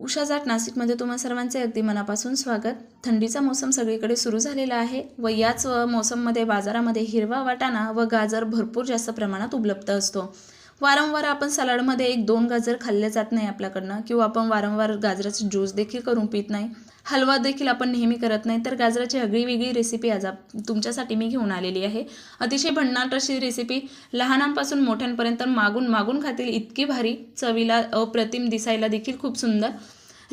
उषा जाट नाशिकमध्ये तुम्हा सर्वांचे अगदी मनापासून स्वागत. थंडीचा मोसम सगळीकडे सुरू झालेला आहे व याच मोसममध्ये बाजारामध्ये हिरवा वाटाणा व गाजर भरपूर जास्त प्रमाणात उपलब्ध असतो. वारंवार आपण सलाडमध्ये एक दोन गाजर खाल्ले जात नाही आपल्याकडनं किंवा आपण वारंवार गाजराचे ज्यूस देखील करून पित नाही. हलवा देखील आपण नेहमी करत नाही. तर गाजराची आगळी वेगळी रेसिपी आज आप- तुमच्यासाठी मी घेऊन आलेली आहे. अतिशय भन्नाट अशी रेसिपी लहानांपासून मोठ्यांपर्यंत मागून मागून खातील इतकी भारी चवीला अप्रतिम दिसायला देखील खूप सुंदर.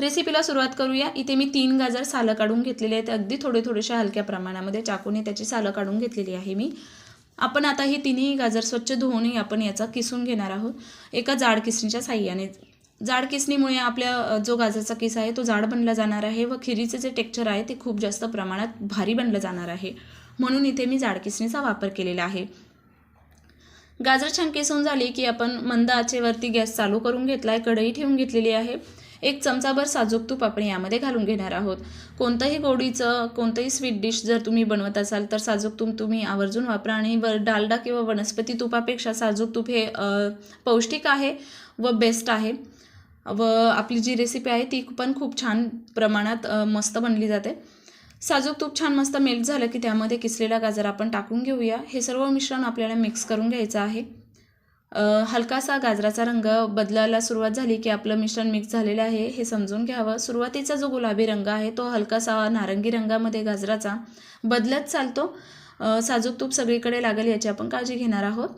रेसिपीला सुरुवात करूया. इथे मी तीन गाजर सालं काढून घेतलेले आहेत. अगदी थोडे थोडेशा हलक्या प्रमाणामध्ये चाकूने त्याची सालं काढून घेतलेली आहे मी. आपण आता ही तिन्ही गाजर स्वच्छ धुवूनही आपण याचा किसून घेणार आहोत. एका जाड किसणीच्या साह्याने. जाड किसणीमुळे आपल्या जो गाजरचा किस आहे तो जाड बनला जाणार आहे व खिरीचे जे टेक्स्चर आहे ते खूप जास्त प्रमाणात भारी बनलं जाणार आहे. म्हणून इथे मी जाड किसणीचा वापर केलेला आहे. गाजर छान किसून झाली की आपण मंद आचेवरती गॅस चालू करून घेतला आहे कढई ठेवून घेतलेली आहे. एक चमचाभर साजूक तूप आपण यामध्ये घालून घेणार आहोत. कोणतंही गोडीचं कोणतंही स्वीट डिश जर तुम्ही बनवत असाल तर साजूक तूप तुम्ही आवर्जून वापरा आणि व डालडा किंवा वनस्पती तुपापेक्षा साजूक तूप हे पौष्टिक आहे व बेस्ट आहे. व आपली जी रेसिपी आहे ती पण खूप छान प्रमाणात मस्त बनली जाते. साजूक तूप छान मस्त मेल्ट झालं की त्यामध्ये किसलेला गाजर आपण टाकून घेऊया. हे सर्व मिश्रण आपल्याला मिक्स करून घ्यायचं आहे. हलकासा गाजराचा रंग बदलायला सुरुवात झाली की आपलं मिश्रण मिक्स झालेलं आहे हे समजून घ्यावं. सुरुवातीचा जो गुलाबी रंग आहे तो हलकासा नारंगी रंगामध्ये गाजराचा बदलत चालतो. साजूक तूप सगळीकडे लागेल याची आपण काळजी घेणार आहोत.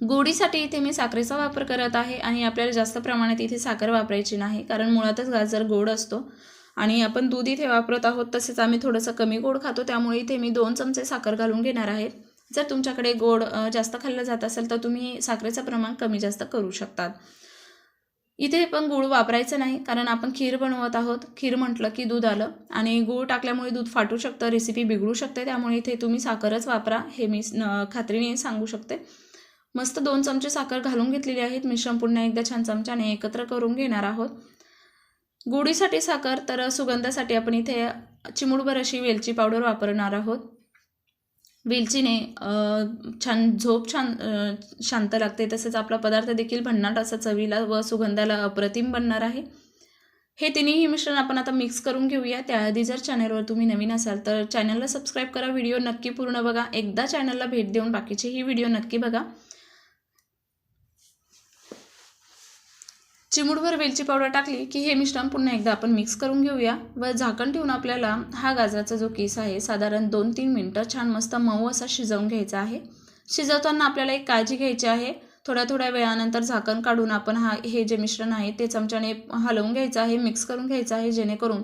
गोडीसाठी इथे मी साखरेचा वापर करत आहे आणि आपल्याला जास्त प्रमाणात इथे साखर वापरायची नाही कारण मुळातच गाजर गोड असतो. आणि आपण दूध इथे वापरत आहोत तसेच आम्ही थोडंसं कमी गोड खातो त्यामुळे इथे मी दोन चमचे साखर घालून घेणार आहेत जर तुमच्याकडे गोड जास्त खाल्लं जात असेल तर तुम्ही साखरेचं प्रमाण कमी जास्त करू शकतात. इथे पण गूळ वापरायचं नाही कारण आपण खीर बनवत आहोत. खीर म्हटलं की दूध आलं आणि गूळ टाकल्यामुळे दूध फाटू शकतं रेसिपी बिघडू शकते. त्यामुळे इथे तुम्ही साखरच वापरा हे मी खात्रीने सांगू शकते. मस्त दोन चमचे साखर घालून घेतलेली आहेत. मिश्रण पुन्हा एकदा छान चमच्याने एकत्र करून घेणार आहोत. गुढीसाठी साखर तर सुगंधासाठी आपण इथे चिमुडभर अशी वेलची पावडर वापरणार आहोत. वेलचीने छान झोप छान शांत लागते. तसेच आपला पदार्थ देखील भन्नाट असा चवीला व सुगंधाला अप्रतिम बनणार आहे. हे तिन्ही मिश्रण आपण आता मिक्स करून घेऊया. त्याआधी जर चॅनलवर तुम्ही नवीन असाल तर चॅनलला सबस्क्राईब करा. व्हिडिओ नक्की पूर्ण बघा. एकदा चॅनलला भेट देऊन बाकीचेही व्हिडिओ नक्की बघा. चिमूटभर वेलची पावडर टाकली की हे मिश्रण पुन्हा एकदा आपण मिक्स करून घेऊया. व झाकण ठेवून आपल्याला हा गाजराचा जो केस आहे साधारण दोन तीन मिनटं छान मस्त मऊ असा शिजवून घ्यायचा आहे. शिजवताना आपल्याला एक काळजी घ्यायची आहे. थोड्या थोड्या वेळानंतर झाकण काढून आपण हा हे जे मिश्रण आहे ते चमच्याने हलवून घ्यायचं आहे मिक्स करून घ्यायचं आहे जेणेकरून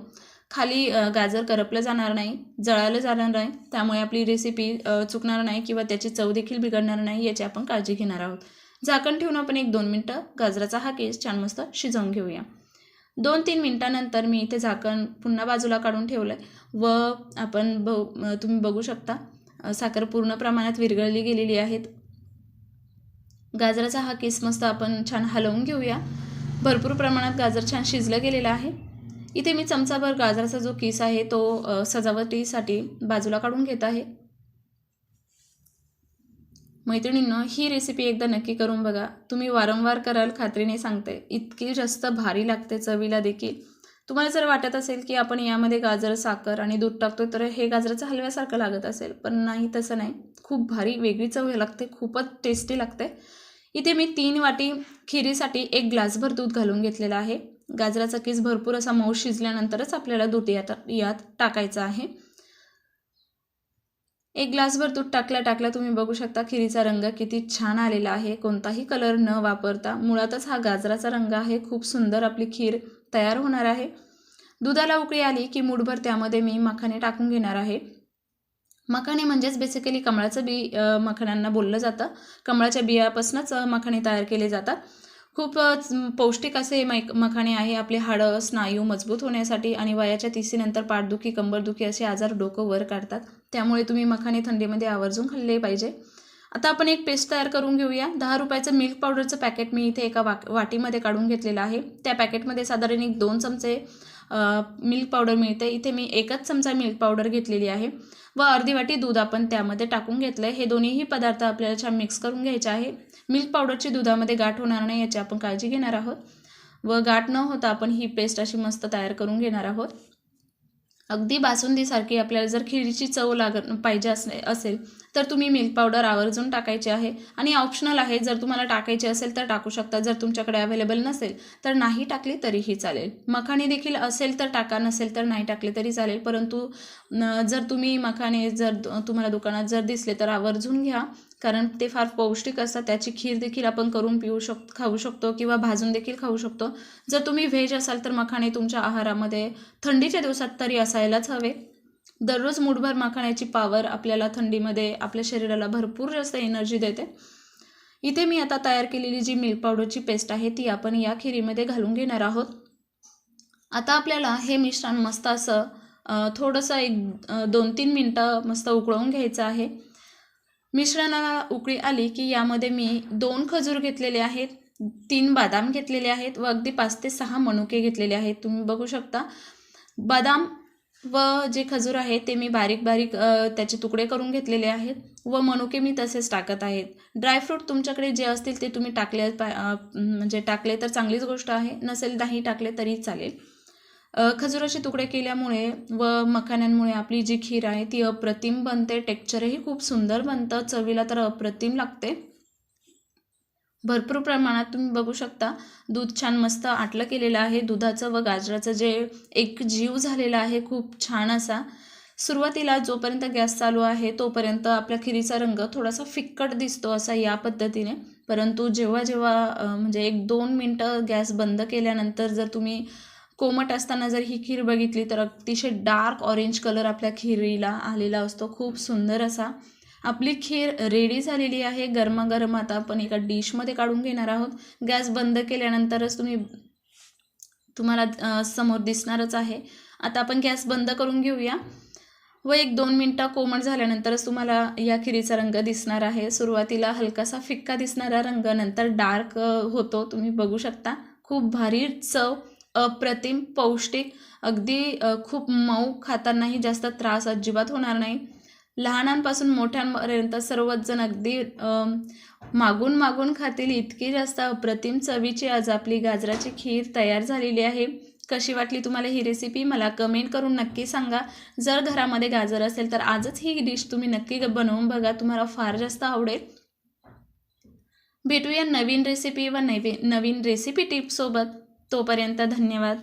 खाली गाजर करपलं जाणार नाही जळालं जाणार नाही त्यामुळे आपली रेसिपी चुकणार नाही किंवा त्याची चव देखील बिघडणार नाही याची आपण काळजी घेणार आहोत. झाकण ठेवून आपण एक दोन मिनटं गाजराचा हा केस छान मस्त शिजवून घेऊया. दोन तीन मिनटानंतर मी इथे झाकण पुन्हा बाजूला काढून ठेवलं आहे व आपण ब तुम्ही बघू शकता साखर पूर्ण प्रमाणात विरघळली गेलेली आहेत. गाजराचा हा केस मस्त आपण छान हलवून घेऊया. भरपूर प्रमाणात गाजर छान शिजलं गेलेलं आहे. इथे मी चमचाभर गाजराचा जो केस आहे तो सजावटीसाठी बाजूला काढून घेत आहे. मैत्रिणींना ही रेसिपी एकदा नक्की करून बघा. तुम्ही वारंवार कराल खात्रीने सांगते. इतकी जास्त भारी लागते चवीला देखील. तुम्हाला जर वाटत असेल की आपण यामध्ये गाजर साखर आणि दूध टाकतो तर हे गाजराचं हलव्यासारखं लागत असेल. पण नाही तसं नाही. खूप भारी वेगळी चव लागते खूपच टेस्टी लागते. इथे मी तीन वाटी खिरीसाठी एक ग्लासभर दूध घालून घेतलेला आहे. गाजराचा किस भरपूर असा मऊ शिजल्यानंतरच आपल्याला दूध यात यात टाकायचं आहे. एक ग्लासभर दूध टाकल्या टाकल्या तुम्ही बघू शकता खिरीचा रंग किती छान आलेला आहे. कोणताही कलर न वापरता मुळातच हा गाजराचा रंग आहे. खूप सुंदर आपली खीर तयार होणार आहे. दुधाला उकळी आली की मूठभर त्यामध्ये मी मखाने टाकून घेणार आहे. मखाणे म्हणजेच बेसिकली कमळाचं बी मखाण्यांना बोललं जातं. कमळाच्या बियापासूनच मखाणे तयार केले जातात. खूप पौष्टिक असे हे मैक मखाणे आहे. आपले हाडं स्नायू मजबूत होण्यासाठी आणि वयाच्या तिसीनंतर पाठदुखी कंबरदुखी असे आजार डोकं वर काढतात. त्यामुळे तुम्ही मखाणे थंडीमध्ये आवर्जून खाल्ले पाहिजे. आता आपण एक पेस्ट तयार करून घेऊया. दहा रुपयाचं मिल्क पावडरचं पॅकेट मी इथे एका वाक वाटीमध्ये काढून घेतलेलं आहे. त्या पॅकेटमध्ये साधारण एक दोन चमचे मिल्क पावडर मिळते इथे मी एकच चमचा मिल्क पावडर घेतलेली आहे. व अर्धी वाटी दूध आपण त्यामध्ये टाकून घेतलं आहे हे दोन्हीही पदार्थ आपल्याला छान मिक्स करून घ्यायचे आहे. मिल्क पावडरची दुधामध्ये गाठ होणार नाही याची आपण काळजी घेणार आहोत. व गाठ न होता आपण ही पेस्ट अशी मस्त तयार करून घेणार आहोत. अगदी बासुंदीसारखी आपल्याला जर खिरीची चव लाग पाहिजे असणे असेल तर तुम्ही मिल्क पावडर आवर्जून टाकायची आहे. आणि ऑप्शनल आहे जर तुम्हाला टाकायची असेल तर टाकू शकता. जर तुमच्याकडे अवेलेबल नसेल तर नाही टाकली तरीही चालेल. मखाणे देखील असेल तर टाका नसेल तर नाही टाकले तरी चालेल. परंतु जर तुम्ही मखाणे जर तुम्हाला दुकानात जर दिसले तर आवर्जून घ्या. कारण ते फार पौष्टिक असतात. त्याची खीर देखील आपण करून पिऊ शक खाऊ शकतो किंवा भाजून देखील खाऊ शकतो. जर तुम्ही व्हेज असाल तर मखाणे तुमच्या आहारामध्ये थंडीच्या दिवसात तरी असायलाच हवे. दररोज मुठभर माखण्याची पावर आपल्याला थंडीमध्ये आपल्या शरीराला भरपूर जास्त एनर्जी देते. इथे मी आता तयार केलेली जी मिल्क पावडरची पेस्ट आहे ती आपण या खिरीमध्ये घालून घेणार आहोत. आता आपल्याला हे मिश्रण मस्त असं थोडंसं एक दोन तीन मिनटं मस्त उकळवून घ्यायचं आहे. मिश्रणाला उकळी आली की यामध्ये मी दोन खजूर घेतलेले आहेत तीन बदाम घेतलेले आहेत व अगदी पाच ते सहा मनुके घेतलेले आहेत. तुम्ही बघू शकता. बदाम व जे खजूर आहे ते मी बारीक बारीक त्याचे तुकडे करून घेतलेले आहेत व मनुके मी तसेच टाकत आहेत. ड्रायफ्रूट तुमच्याकडे जे असतील ते तुम्ही टाकले पा म्हणजे टाकले तर चांगलीच गोष्ट आहे नसेल नाही टाकले तरी चालेल. खजुराचे तुकडे केल्यामुळे व मखाण्यांमुळे आपली जी खीर आहे ती अप्रतिम बनते टेक्चरही खूप सुंदर बनतं चवीला तर अप्रतिम लागते. भरपूर प्रमाणात तुम्ही बघू शकता. दूध छान मस्त आटलं केलेलं आहे. दुधाचं व गाजराचं जे एक जीव झालेला आहे खूप छान असा. सुरुवातीला जोपर्यंत गॅस चालू आहे तोपर्यंत आपल्या खिरीचा रंग थोडासा फिक्कट दिसतो असा या पद्धतीने. परंतु जेव्हा जेव्हा म्हणजे एक दोन मिनटं गॅस बंद केल्यानंतर जर तुम्ही कोमट असताना जर ही खीर बघितली तर अतिशय डार्क ऑरेंज कलर आपल्या खिरीला आलेला असतो. खूप सुंदर असा. आपली खीर रेडी झालेली आहे. गरमागरम आता आपण एका डिशमध्ये काढून घेणार आहोत. गॅस बंद केल्यानंतरच तुम्ही तुम्हाला समोर दिसणारच आहे. आता आपण गॅस बंद करून घेऊया. व एक दोन मिनटं कोमट झाल्यानंतरच तुम्हाला या खिरीचा रंग दिसणार आहे. सुरुवातीला हलकासा फिक्का दिसणारा रंग नंतर डार्क होतो. तुम्ही बघू शकता. खूप भारी चव अप्रतिम पौष्टिक अगदी खूप मऊ खातानाही जास्त त्रास अजिबात होणार नाही. लहानांपासून मोठ्यांपर्यंत सर्वच जण अगदी मागून मागून खातील इतकी जास्त अप्रतिम चवीची आज आपली गाजराची खीर तयार झालेली आहे. कशी वाटली तुम्हाला ही रेसिपी मला कमेंट करून नक्की सांगा. जर घरामध्ये गाजर असेल तर आजच ही डिश तुम्ही नक्की बनवून बघा. तुम्हाला फार जास्त आवडेल. भेटूया नवीन रेसिपी व नवीन नवीन रेसिपी टिप्ससोबत तोपर्यंत धन्यवाद.